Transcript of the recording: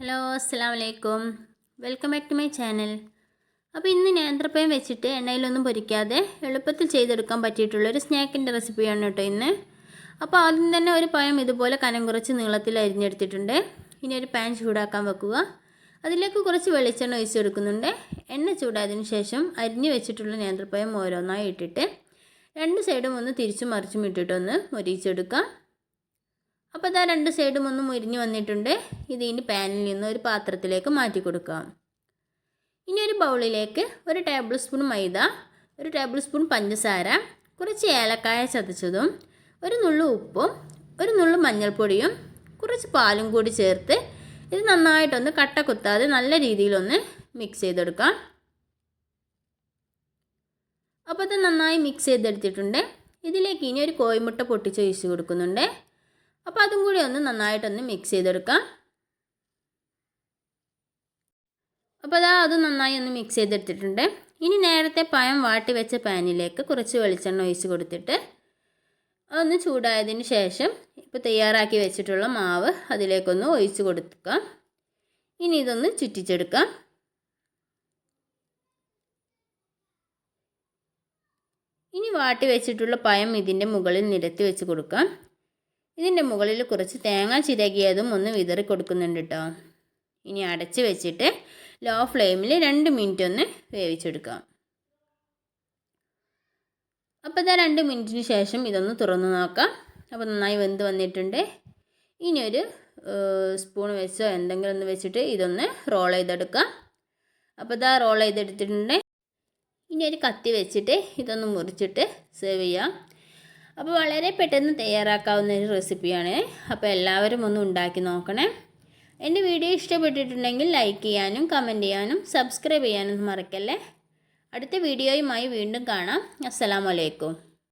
Hello അസ്സാം വലൈക്കും welcome back to my channel. അപ്പോൾ ഇന്ന് നേന്ത്രപ്പയം വെച്ചിട്ട് എണ്ണയിലൊന്നും പൊരിക്കാതെ എളുപ്പത്തിൽ ചെയ്തെടുക്കാൻ പറ്റിയിട്ടുള്ള ഒരു സ്നാക്കിന്റെ റെസിപ്പിയാണ് കേട്ടോ ഇന്ന്. അപ്പോൾ ആദ്യം തന്നെ ഒരു പഴം ഇതുപോലെ കനം കുറച്ച് നീളത്തിൽ അരിഞ്ഞെടുത്തിട്ടുണ്ട്. ഇനി ഒരു പാൻ ചൂടാക്കാൻ വെക്കുക. അതിലേക്ക് കുറച്ച് വെളിച്ചെണ്ണ ഒഴിച്ച് കൊടുക്കുന്നുണ്ട് എണ്ണ ചൂടായതിനു ശേഷം അരിഞ്ഞു വെച്ചിട്ടുള്ള നേന്ത്രപ്പയം ഓരോന്നായി ഇട്ടിട്ട് രണ്ട് സൈഡും ഒന്ന് തിരിച്ചും മറിച്ചും ഇട്ടിട്ടൊന്ന് മൊരിച്ചെടുക്കാം അപ്പോൾ ഇതാ രണ്ട് സൈഡും ഒന്ന് മുരിഞ്ഞ് വന്നിട്ടുണ്ട്. ഇത് ഇനി പാനിൽ നിന്ന് ഒരു പാത്രത്തിലേക്ക് മാറ്റി കൊടുക്കാം. ഇനി ഒരു ബൗളിലേക്ക് ഒരു ടേബിൾ സ്പൂൺ മൈദ ഒരു ടേബിൾ സ്പൂൺ പഞ്ചസാര കുറച്ച് ഏലക്കായ ചതച്ചതും ഒരു നുള്ളു ഉപ്പും ഒരു നുള്ളു മഞ്ഞൾപ്പൊടിയും കുറച്ച് പാലും കൂടി ചേർത്ത് ഇത് നന്നായിട്ടൊന്ന് കട്ട കുത്താതെ നല്ല രീതിയിലൊന്ന് മിക്സ് ചെയ്തെടുക്കാം. അപ്പോൾ ഇത് നന്നായി മിക്സ് ചെയ്തെടുത്തിട്ടുണ്ട്. ഇതിലേക്ക് ഇനി ഒരു കോഴിമുട്ട പൊട്ടിച്ച് ഒഴിച്ച് കൊടുക്കുന്നുണ്ട്. അപ്പോൾ അതും കൂടി ഒന്ന് നന്നായിട്ടൊന്ന് മിക്സ് ചെയ്തെടുക്കാം. അപ്പോൾ അതാ അത് നന്നായി ഒന്ന് മിക്സ് ചെയ്തെടുത്തിട്ടുണ്ട്. ഇനി നേരത്തെ പഴം വാട്ടി വെച്ച പാനിലേക്ക് കുറച്ച് വെളിച്ചെണ്ണ ഒഴിച്ച് കൊടുത്തിട്ട് അതൊന്ന് ചൂടായതിന് ശേഷം ഇപ്പോൾ തയ്യാറാക്കി വെച്ചിട്ടുള്ള മാവ് അതിലേക്കൊന്ന് ഒഴിച്ച് കൊടുക്കാം. ഇനി ഇതൊന്ന് ചുറ്റിച്ചെടുക്കാം. ഇനി വാട്ടി വെച്ചിട്ടുള്ള പഴം ഇതിന്റെ മുകളിൽ നിരത്തി വെച്ച് കൊടുക്കാം. ഇതിന്റെ മുകളിൽ കുറച്ച് തേങ്ങ ചിരകിയതും ഒന്ന് വിതറി കൊടുക്കുന്നുണ്ട് കേട്ടോ ഇനി അടച്ച് വെച്ചിട്ട് ലോ ഫ്ലെയിമിൽ രണ്ട് മിനിറ്റ് ഒന്ന് വേവിച്ചെടുക്കാം. അപ്പോൾ ഇതാ രണ്ട് മിനിറ്റിന് ശേഷം ഇതൊന്ന് തുറന്ന് നോക്കാം. അപ്പോൾ നന്നായി വെന്ത് വന്നിട്ടുണ്ട്. ഇനി ഒരു സ്പൂൺ വെച്ചോ എന്തെങ്കിലും ഒന്ന് വെച്ചിട്ട് ഇതൊന്ന് റോൾ ചെയ്തെടുക്കാം. അപ്പോൾ ഇതാ റോൾ ചെയ്തെടുത്തിട്ടുണ്ട്. ഇനി ഒരു കത്തി വെച്ചിട്ട് ഇതൊന്ന് മുറിച്ചിട്ട് സേവ് ചെയ്യാം. അപ്പോൾ വളരെ പെട്ടെന്ന് തയ്യാറാക്കാവുന്ന ഒരു റെസിപ്പിയാണ്. അപ്പോൾ എല്ലാവരും ഒന്ന് ഉണ്ടാക്കി നോക്കണേ. എന്റെ വീഡിയോ ഇഷ്ടപ്പെട്ടിട്ടുണ്ടെങ്കിൽ ലൈക്ക് ചെയ്യാനും കമന്റ് ചെയ്യാനും സബ്സ്ക്രൈബ് ചെയ്യാനും മറക്കല്ലേ. അടുത്ത വീഡിയോയുമായി വീണ്ടും കാണാം. അസ്സലാമലൈക്കും